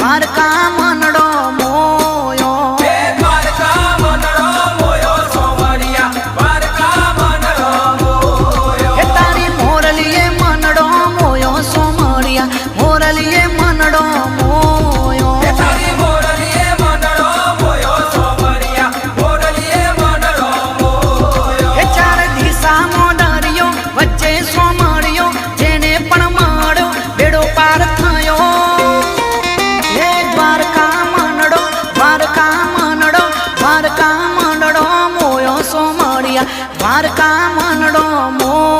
દ્વારકા મનડો મોયો. દ્વારકા મનડો મોયો સોમરિયા દ્વારકા મનડો તારી મોરલીએ મનડો મોયો સોમરિયા મોરલીએ મનડો મોયો. દ્વારકા મનડો મો